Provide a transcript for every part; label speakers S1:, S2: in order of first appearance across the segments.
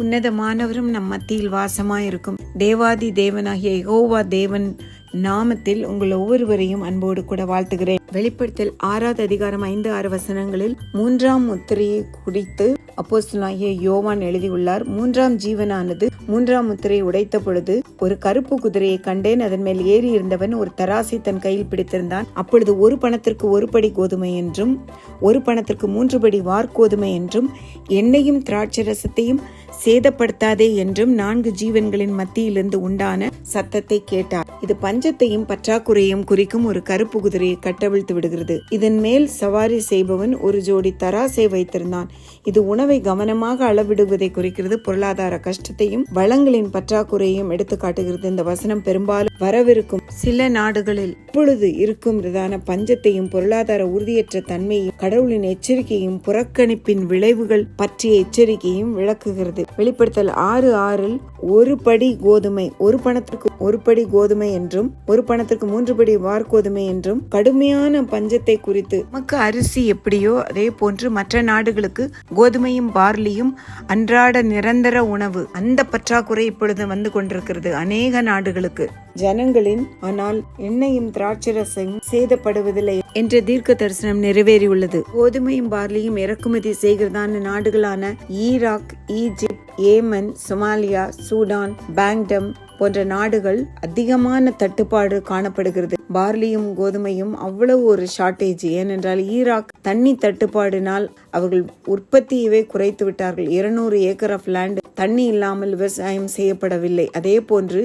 S1: உன்னதமானவரும் நம் மத்தியில் வாசமாயிருக்கும். தேவாதி தேவனாகிய யகோவா தேவன் நாமத்தில் உங்கள் ஒவ்வொருவரையும் அன்போடு கூட வாழ்த்துகிறேன். வெளிப்படுத்தல் ஆறாவது அதிகாரம் ஐந்து ஆறு வசனங்களில் மூன்றாம் முத்திரையை குறித்து அப்போஸ்தலாகிய யோவான் எழுதியுள்ளார். மூன்றாம் ஜீவனானது மூன்றாம் முத்திரையை உடைத்த பொழுது ஒரு கருப்பு குதிரையை கண்டேன். அதன் மேல் ஏறி இருந்தவன் ஒரு தராசை தன் கையில் பிடித்திருந்தான். அப்பொழுது ஒரு பணத்திற்கு ஒரு படி கோதுமை என்றும் ஒரு பணத்திற்கு மூன்று படி வார்கோதுமை என்றும் எண்ணெயும் திராட்சை ரசத்தையும் சேதப்படுத்தாதே என்றும் நான்கு ஜீவன்களின் மத்தியிலிருந்து உண்டான சத்தத்தை கேட்டார். இது பஞ்சத்தையும் பற்றாக்குறையும் குறிக்கும் ஒரு கருப்பு குதிரையை கட்டவிழ்த்து விடுகிறது. இதன் மேல் சவாரி செய்பவன் ஒரு ஜோடி தராசை வைத்திருந்தான். இது உணவை கவனமாக அளவிடுவதை குறிக்கிறது. பொருளாதார கஷ்டத்தையும் வளங்களின் பற்றாக்குறையும் எடுத்து காட்டுகிறது. இந்த வசனம் பெரும்பாலும் வரவிருக்கும் சில நாடுகளில் இப்பொழுது இருக்கும் விதான பஞ்சத்தையும் பொருளாதார உறுதியற்ற தன்மையும் கடவுளின் எச்சரிக்கையும் புறக்கணிப்பின் விளைவுகள் பற்றிய எச்சரிக்கையும் விளக்குகிறது. வெளிப்படுத்தல் ஆறு ஆறில் ஒரு படி கோதுமை ஒரு பணத்திற்கு ஒரு படி கோதுமை என்றும் ஒரு பணத்திற்கு மூன்று படி வார்கோதுமை என்றும் கடுமையான பஞ்சத்தை குறித்து நமக்கு அரிசி எப்படியோ அதே போன்று மற்ற நாடுகளுக்கு கோதுமையும் பார்லியும் அன்றாட நிரந்தர உணவு. அந்த பற்றாக்குறை இப்பொழுது வந்து கொண்டிருக்கிறது. அநேக நாடுகளுக்கு. ஜனங்களின் ஆனால் எண்ணெயும் திராட்சரசையும் சேதப்படுவதில்லை என்ற தீர்க்க தரிசனம் நிறைவேறியுள்ளது. கோதுமையும் பார்லியும் இறக்குமதி செய்கிறதான நாடுகளான Iraq Egypt Yemen Somalia Sudan பேங்டம் போன்ற நாடுகள் அதிகமான தட்டுப்பாடு காணப்படுகிறது. பார்லியும் கோதுமையும் அவ்வளவு ஒரு ஷார்ட்டேஜ் ஏனென்றால் ஈராக் தண்ணி தட்டுப்பாடினால் அவர்கள் உற்பத்தியவே குறைத்து விட்டார்கள். இருநூறு ஏக்கர் ஆஃப் லேண்ட் தண்ணி இல்லாமல் விவசாயம் செய்யப்படவில்லை. அதே போன்று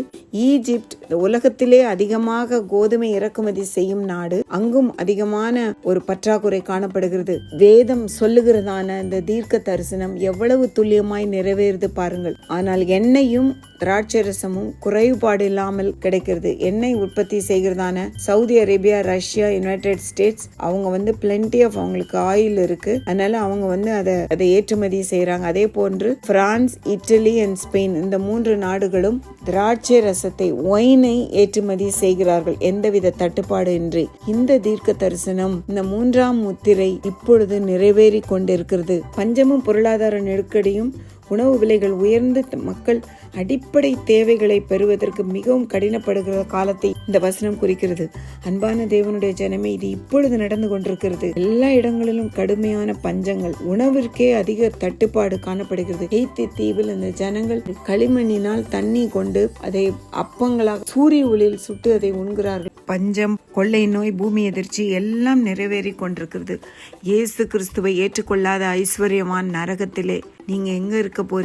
S1: ஈஜிப்ட் உலகத்திலே அதிகமாக கோதுமை இறக்குமதி செய்யும் நாடு அங்கும் அதிகமான ஒரு பற்றாக்குறை காணப்படுகிறது. வேதம் சொல்லுகிறதான இந்த தீர்க்க தரிசனம் எவ்வளவு துல்லியமாய் நிறைவேறுது பாருங்கள். ஆனால் எண்ணெயும் திராட்சரசமும் குறைபாடு இல்லாமல் கிடைக்கிறது. எண்ணெய் உற்பத்தி செய்கிறதான Saudi Arabia Russia United States அவங்க வந்து பிளென்டி ஆஃப் அவங்களுக்கு ஆயில் இருக்கு. அதனால அவங்க வந்து அதை அதை ஏற்றுமதி செய்யறாங்க அதே போன்று பிரான்ஸ் இட்டலி அண்ட் ஸ்பெயின் இந்த மூன்று நாடுகளும் திராட்சை ரசத்தை ஒயினை ஏற்றுமதி செய்கிறார்கள். எந்தவித தட்டுப்பாடு இன்றி. இந்த தீர்க்க தரிசனம் இந்த மூன்றாம் முத்திரை இப்பொழுது நிறைவேறி கொண்டிருக்கிறது. பஞ்சமும் பொருளாதார நெருக்கடியும் உணவு விலைகள் உயர்ந்து மக்கள் அடிப்படை தேவைகளை பெறுவதற்கு மிகவும் கடினப்படுகிற காலத்தை இந்த வசனம் குறிக்கிறது. அன்பான தேவனுடைய ஜனமே இது இப்பொழுது நடந்து கொண்டிருக்கிறது. எல்லா இடங்களிலும் கடுமையான பஞ்சங்கள் உணவிற்கே அதிக தட்டுப்பாடு காணப்படுகிறது. எய்த்தி தீவில் இந்த ஜனங்கள் களிமண்ணினால் தண்ணி கொண்டு அதை அப்பங்களாக சூரிய ஒளியில் சுட்டு அதை உண்கிறார்கள். பஞ்சம் கொள்ளை நோய் பூமி எதிர்ச்சி எல்லாம் நிறைவேறி கொண்டிருக்கிறது. இயேசு கிறிஸ்துவை ஏற்றுக்கொள்ளாத ஐஸ்வர்யவான் நரகத்திலே நீங்க எங்க இருக்க போறீங்க?